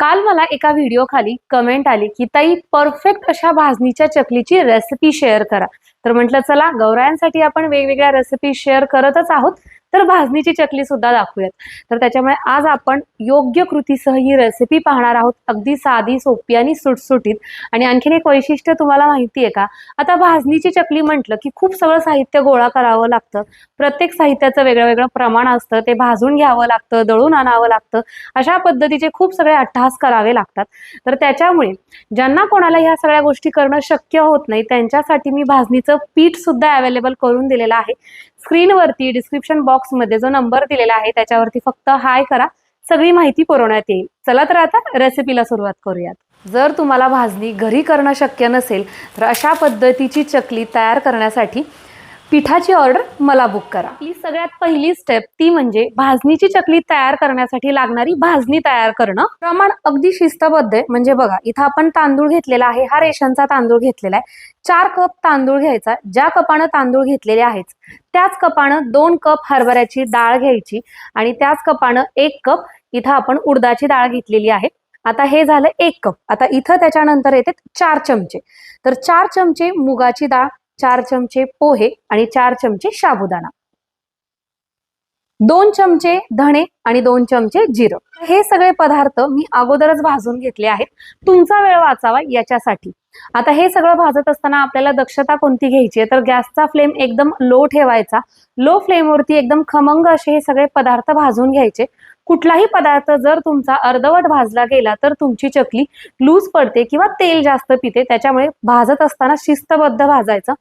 काल मला एका व्हिडिओ खाली कमेंट आली की ताई परफेक्ट अशा भाजणीच्या चकलीची रेसिपी शेअर करा. तर म्हटलं चला गौरायांसाठी आपण वेगवेगळ्या रेसिपी शेअर करतच आहोत. तर भाजणीची चकली सुद्धा दाखवूयात. तर त्याच्यामुळे आज आपण योग्य कृतीसह ही रेसिपी पाहणार आहोत. अगदी साधी सोपी आणि सुटसुटीत. आणि आणखीन एक वैशिष्ट्य तुम्हाला माहिती आहे का? आता भाजणीची चकली म्हटलं की खूप सगळं साहित्य गोळा करावं लागतं. प्रत्येक साहित्याचं वेगळं वेगळं प्रमाण असतं. ते भाजून घ्यावं लागतं दळून आणावं लागतं. अशा पद्धतीचे खूप सगळे अट्टहास करावे लागतात. तर त्याच्यामुळे ज्यांना कोणाला ह्या सगळ्या गोष्टी करणं शक्य होत नाही त्यांच्यासाठी मी भाजणीचं पीठ सुद्धा अवेलेबल करून दिलेलं आहे. स्क्रीनवरती डिस्क्रिप्शन बॉक्समध्ये जो नंबर दिलेला आहे त्याच्यावरती फक्त हाय करा. सगळी माहिती पुरवण्यात येईल. चला तर आता रेसिपीला सुरुवात करूयात. जर तुम्हाला भाजणी घरी करणं शक्य नसेल तर अशा पद्धतीची चकली तयार करण्यासाठी पिठाची ऑर्डर मला बुक करा. आपली सगळ्यात पहिली स्टेप ती म्हणजे भाजणीची चकली तयार करण्यासाठी लागणारी भाजणी तयार करणं. प्रमाण अगदी शिस्तबद्ध आहे. म्हणजे बघा इथं आपण तांदूळ घेतलेला आहे. हा रेशनचा तांदूळ घेतलेला आहे. चार कप तांदूळ घ्यायचा. ज्या कपानं तांदूळ घेतलेले आहेत त्याच कपानं दोन कप हरभऱ्याची डाळ घ्यायची आणि त्याच कपानं एक कप इथं आपण उडदाची डाळ घेतलेली आहे. आता हे झालं एक कप. आता इथं त्याच्यानंतर येते चार चमचे. तर चार चमचे मुगाची डाळ चार चमचे पोहे आणि चार चमचे साबुदाणा. दोन चमचे धणे आणि दोन चमचे जिरं. हे सगळे पदार्थ मी अगोदरच भाजून घेतले आहेत. तुमचा वेळ वाचावा याच्यासाठी. आता हे सगळं भाजत असताना आपल्याला दक्षता कोणती घ्यायची आहे? तर गॅसचा फ्लेम एकदम लो ठेवायचा. लो फ्लेमवरती एकदम खमंग असे हे सगळे पदार्थ भाजून घ्यायचे. कुठलाही पदार्थ जर तुमचा अर्धवट भाजला गेला तर तुमची चकली लूज पडते किंवा तेल जास्त पिते. त्याच्यामुळे भाजत असताना शिस्तबद्ध भाजायचं.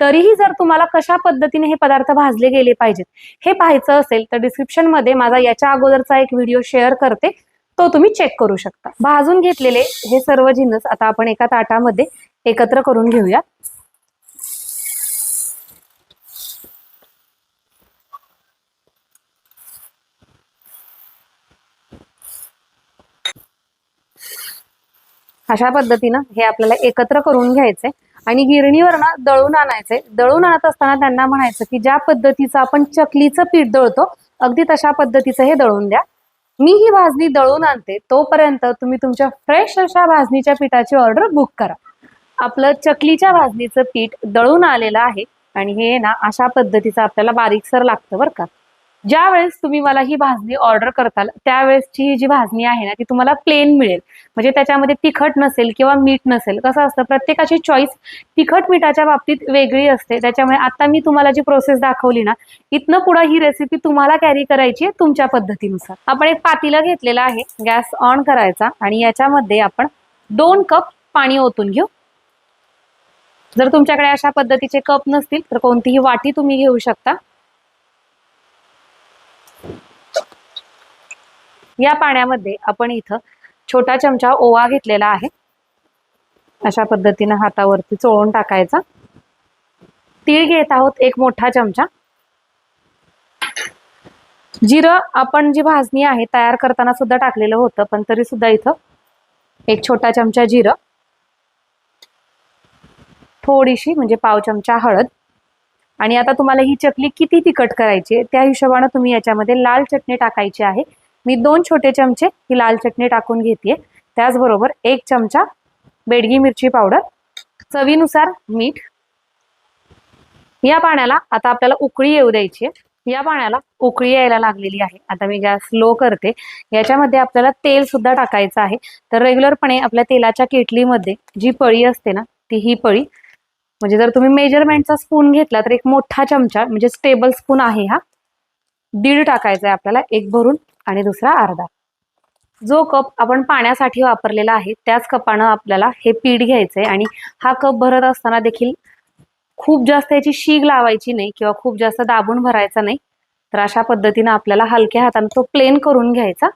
तरीही जर तुम्हाला कशा पद्धतीने हे पदार्थ भाजले गेले पाहिजेत हे पाहायचं असेल तर डिस्क्रिप्शनमध्ये माझा याच्या अगोदरचा एक व्हिडिओ शेअर करते. तो तुम्ही चेक करू शकता. भाजून घेतलेले हे सर्व जिन्नस आता आपण एका ताटामध्ये एकत्र करून घेऊया. अशा पद्धतीनं हे आपल्याला एकत्र करून घ्यायचंय. आणि गिरणीवर ना दळून आणायचे. दळून आणत असताना त्यांना म्हणायचं की ज्या पद्धतीचं आपण चकलीचं पीठ दळतो अगदी तशा पद्धतीचं हे दळून द्या. मी ही भाजणी दळून आणते. तोपर्यंत तुम्ही तुमच्या फ्रेश अशा भाजणीच्या पिठाची ऑर्डर बुक करा. आपलं चकलीच्या भाजणीचं पीठ दळून आलेलं आहे. आणि हे ना अशा पद्धतीचं आपल्याला बारीकसर लागतं बरं का. ज्या वेळेस तुम्ही मला ही भाजणी ऑर्डर करताल त्यावेळेसची ही जी भाजणी आहे ना ती तुम्हाला प्लेन मिळेल. म्हणजे त्याच्यामध्ये तिखट नसेल किंवा मीठ नसेल कसं असतं प्रत्येकाची चॉईस तिखट मिठाच्या बाबतीत वेगळी असते. त्याच्यामुळे आता मी तुम्हाला जी प्रोसेस दाखवली ना इथनं पुढे ही रेसिपी तुम्हाला कॅरी करायची आहे तुमच्या पद्धतीनुसार. आपण एक पातीला घेतलेलं आहे गॅस ऑन करायचा आणि याच्यामध्ये आपण दोन कप पाणी ओतून घेऊ. जर तुमच्याकडे अशा पद्धतीचे कप नसतील तर कोणतीही वाटी तुम्ही घेऊ शकता. या पाण्यामध्ये आपण इथं छोटा चमचा ओवा घेतलेला आहे. अशा पद्धतीनं हातावरती चोळून टाकायचा. तीळ घेत आहोत एक मोठा चमचा. जिरं आपण जी भाजणी आहे तयार करताना सुद्धा टाकलेलं होतं पण तरी सुद्धा इथं एक छोटा चमचा जिरं. थोडीशी म्हणजे पाव चमचा हळद. आणि आता तुम्हाला ही चकली किती तिखट करायची आहे त्या हिशोबानं तुम्ही याच्यामध्ये लाल चटणी टाकायची आहे. मी दोन छोटे चमचे ही लाल चटणी टाकून घेते त्याचबरोबर एक चमचा बेडगी मिरची पावडर चवीनुसार मीठ. या पाण्याला आता आपल्याला उकळी येऊ द्यायची आहे. या पाण्याला उकळी यायला लागलेली आहे. आता मी गॅस लो करते. याच्यामध्ये आपल्याला तेल सुद्धा टाकायचं आहे. तर रेग्युलरपणे आपल्या तेलाच्या केटलीमध्ये जी पळी असते ना ती ही पळी. म्हणजे जर तुम्ही मेजरमेंटचा स्पून घेतला तर एक मोठा चमचा म्हणजे स्टेबल स्पून आहे हा दीड टाकायचा आहे आपल्याला. एक भरून आणि दुसरा अर्धा. जो कप आपण पाण्यासाठी वापरलेला आहे त्याच कपानं आपल्याला हे पीठ घ्यायचंय आणि हा कप भरत असताना देखील खूप जास्त याची शीग लावायची नाही किंवा खूप जास्त दाबून भरायचा नाही तर अशा पद्धतीनं आपल्याला हलक्या हाताने तो प्लेन करून घ्यायचा.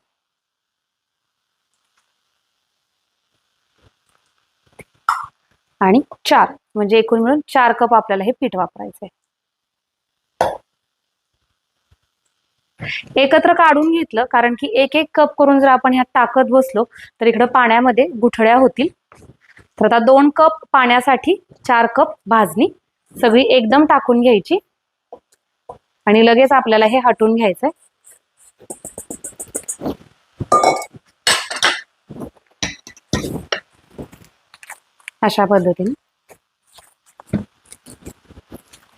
आणि चार म्हणजे एकूण मिळून चार कप आपल्याला हे पीठ वापरायचंय. एकत्र काढून घेतलं कारण की एक एक कप करून जर आपण ह्यात टाकत बसलो तर इकडं पाण्यामध्ये गुठळ्या होतील. तर आता दोन कप पाण्यासाठी चार कप भाजणी सगळी एकदम टाकून घ्यायची. आणि लगेच आपल्याला हे हटून घ्यायचंय. अशा पद्धतीने.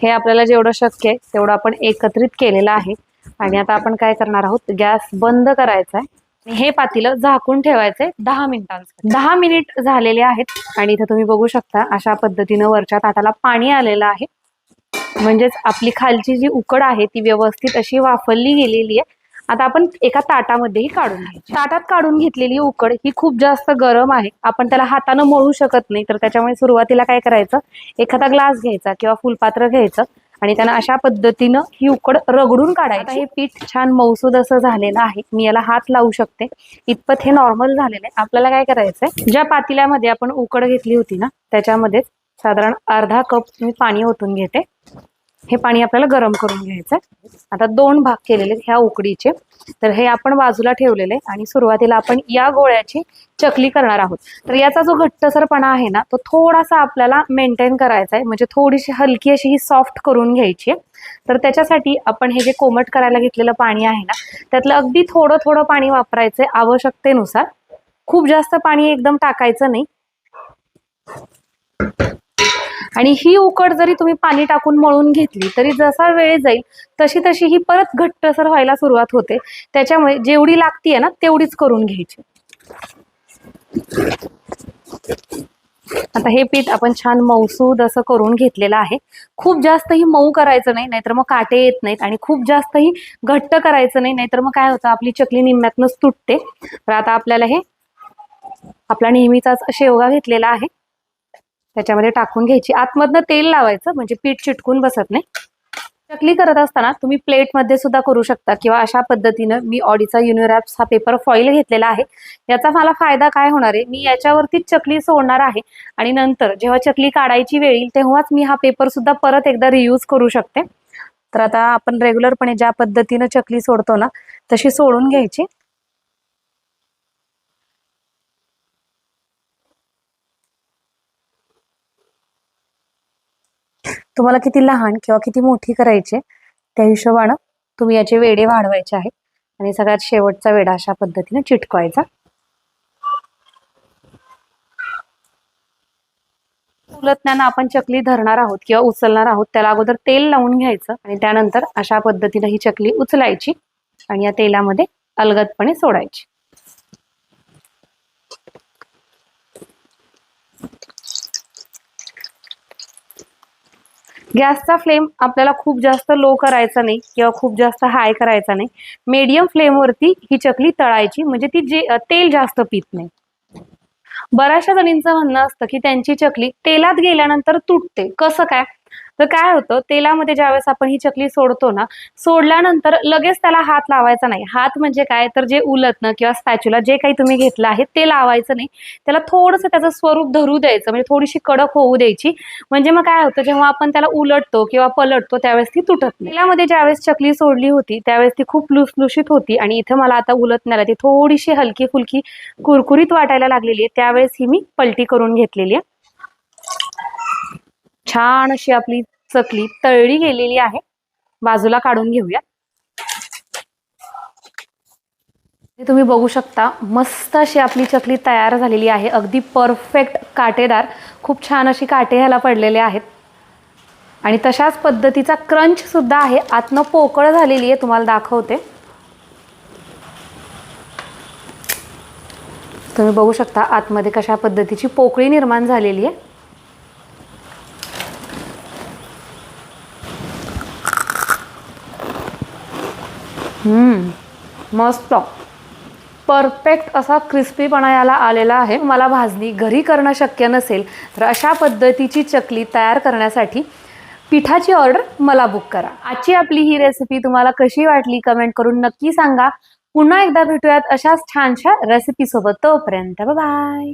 हे आपल्याला जेवढं शक्य आहे तेवढं आपण एकत्रित केलेलं आहे. आणि आता आपण काय करणार आहोत? गॅस बंद करायचा आहे हे पातीलं झाकून ठेवायचंय दहा मिनिटांसाठी. दहा मिनिट झालेले आहेत आणि इथं तुम्ही बघू शकता अशा पद्धतीनं वरच्या ताटाला पाणी आलेलं आहे. म्हणजेच आपली खालची जी उकड आहे ती व्यवस्थित अशी वाफरली गेलेली आहे. आता आपण एका ताटामध्येही काढून घ्यायची. ताटात काढून घेतलेली उकड ही खूप जास्त गरम आहे. आपण त्याला हातानं मळू शकत नाही. तर त्याच्यामुळे सुरुवातीला काय करायचं? एखादा ग्लास घ्यायचा किंवा फुलपात्र घ्यायचं. आणि त्यांना अशा पद्धतीनं ही उकड रगडून काढायचं. हे पीठ छान मौसूद असं झालेलं आहे. मी याला हात लावू शकते. इतपत हे नॉर्मल झालेलं आहे. आपल्याला काय करायचंय? ज्या पातिल्यामध्ये आपण उकड घेतली होती ना त्याच्यामध्ये साधारण अर्धा कप मी पाणी ओतून घेते. हे पाणी आपल्याला गरम करून घ्यायचं आहे आता दोन भाग केलेले आहेत ह्या उकडीचे. तर हे आपण बाजूला ठेवलेले आहे आणि सुरुवातीला आपण या गोळ्याची चकली करणार आहोत. तर याचा जो घट्टसरपणा आहे ना तो थोडासा आपल्याला मेंटेन करायचा आहे. म्हणजे थोडीशी हलकी अशी ही सॉफ्ट करून घ्यायची आहे. तर त्याच्यासाठी आपण हे जे कोमट करायला घेतलेलं पाणी आहे ना त्यातलं अगदी थोडं थोडं पाणी वापरायचं आहे आवश्यकतेनुसार. खूप जास्त पाणी एकदम टाकायचं नाही. आणि ही उकड जरी तुम्ही पाणी टाकून मळून घेतली तरी जसा वेळ जाईल तशी तशी ही परत घट्टसर व्हायला सुरुवात होते. त्याच्यामुळे जेवढी लागतीये ना तेवढीच करून घ्यायची. आता हे पीठ आपण छान मऊसूद असं करून घेतलेलं आहे. खूप जास्तही मऊ करायचं नाही नाहीतर मग काटे येत नाहीत आणि खूप जास्तही घट्ट करायचं नाही नाहीतर मग काय होतं आपली चकली निम्म्यातनंच तुटते. तर आता आपल्याला हे आपला नेहमीचाच शेवगा घेतलेला आहे. त्याच्यामध्ये टाकून घ्यायची. आतमधनं तेल लावायचं म्हणजे पीठ चिटकून बसत नाही. चकली करत असताना तुम्ही प्लेटमध्ये सुद्धा करू शकता किंवा अशा पद्धतीनं मी ऑडीचा युनिरॅप्स हा पेपर फॉईल घेतलेला आहे. याचा मला फायदा काय होणार आहे? मी याच्यावरतीच चकली सोडणार आहे आणि नंतर जेव्हा चकली काढायची वेळ येईल तेव्हाच मी हा पेपर सुद्धा परत एकदा रियूज करू शकते. तर आता आपण रेग्युलरपणे ज्या पद्धतीनं चकली सोडतो ना तशी सोडून घ्यायची. तुम्हाला किती लहान किंवा किती मोठी करायची त्या हिशोबानं तुम्ही याचे वेडे वाढवायचे आहेत. आणि सगळ्यात शेवटचा वेडा अशा पद्धतीने चिटकवायचा. उलटण्यानं आपण चकली धरणार आहोत किंवा उचलणार आहोत त्याला अगोदर तेल लावून घ्यायचं आणि त्यानंतर अशा पद्धतीने ही चकली उचलायची आणि या तेलामध्ये अलगदपणे सोडायची. गॅसचा फ्लेम आपल्याला खूप जास्त लो करायचा नाही किंवा खूप जास्त हाय करायचा नाही. मीडियम फ्लेमवरती ही चकली तळायची म्हणजे ती जे तेल जास्त पित नाही. बऱ्याचशा जणींचं म्हणणं असतं की त्यांची चकली तेलात गेल्यानंतर तुटते. कसं काय? तर काय होतं तेलामध्ये ज्यावेळेस आपण ही चकली सोडतो ना सोडल्यानंतर लगेच त्याला हात लावायचा नाही. हात म्हणजे काय? तर जे उलटणं किंवा स्पॅच्युला जे काही तुम्ही घेतलं आहे ते लावायचं नाही. त्याला थोडंसं त्याचं स्वरूप धरू द्यायचं म्हणजे थोडीशी कडक होऊ द्यायची. म्हणजे मग काय होतं जेव्हा आपण त्याला उलटतो किंवा पलटतो त्यावेळेस ती तुटत नाही. तेलामध्ये ज्यावेळेस चकली सोडली होती त्यावेळेस ती खूप लुसलुशीत होती आणि इथं मला आता उलटण्याला ती थोडीशी हलकी फुलकी कुरकुरीत वाटायला लागलेली आहे. त्यावेळेस ही मी पलटी करून घेतलेली आहे. छान अशी आपली चकली तळली गेलेली आहे. बाजूला काढून घेऊया. तुम्ही बघू शकता मस्त अशी आपली चकली तयार झालेली आहे. अगदी परफेक्ट काटेदार खूप छान अशी काटे ह्याला पडलेले आहेत. आणि तशाच पद्धतीचा क्रंच सुद्धा आहे. आतनं पोकळ झालेली आहे तुम्हाला दाखवते. तुम्ही बघू शकता आतमध्ये कशा पद्धतीची पोकळी निर्माण झालेली आहे. मस्त. परफेक्ट असा क्रिस्पीपणा याला आलेला आहे. मला भाजणी घरी करणं शक्य नसेल तर अशा पद्धतीची चकली तयार करण्यासाठी पिठाची ऑर्डर मला बुक करा. आजची आपली ही रेसिपी तुम्हाला कशी वाटली कमेंट करून नक्की सांगा. पुन्हा एकदा भेटूयात अशाच छानशा रेसिपीसोबत तोपर्यंत बाय